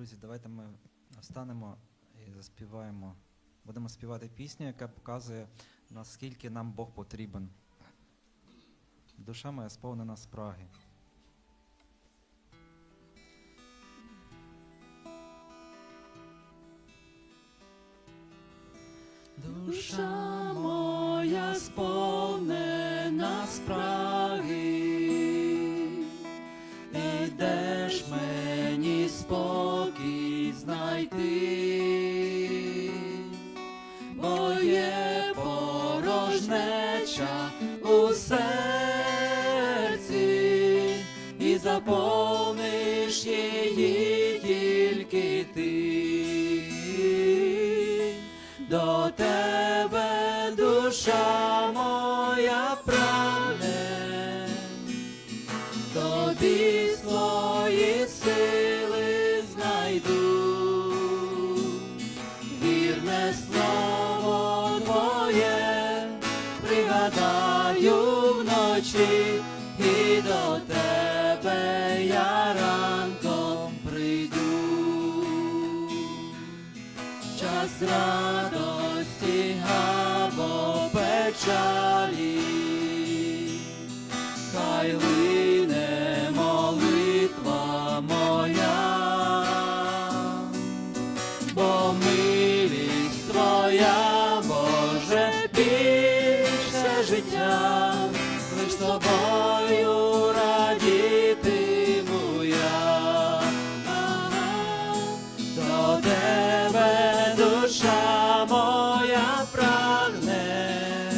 Друзі, давайте ми встанемо і заспіваємо. Будемо співати пісню, яка показує, наскільки нам Бог потрібен. Душа моя сповнена спраги. Душа моя сповнена спраги, спокій знайти, бо є порожнеча у серці, і заповниш її тільки ти. До тебе душа моя пригадаю вночі, і до тебе я ранком прийду. Час радості або печалі, хай лине життя, лиш тобою радітиму я. До тебе душа моя прагне,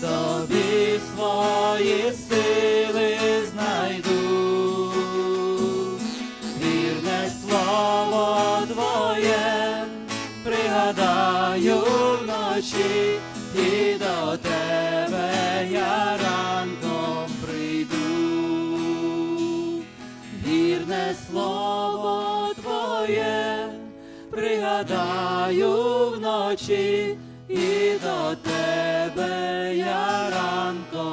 тобі свої сили знайду, вірне слово твоє пригадаю вночі, і до тебе слово Твоє, пригадаю вночі, і до тебе я ранком.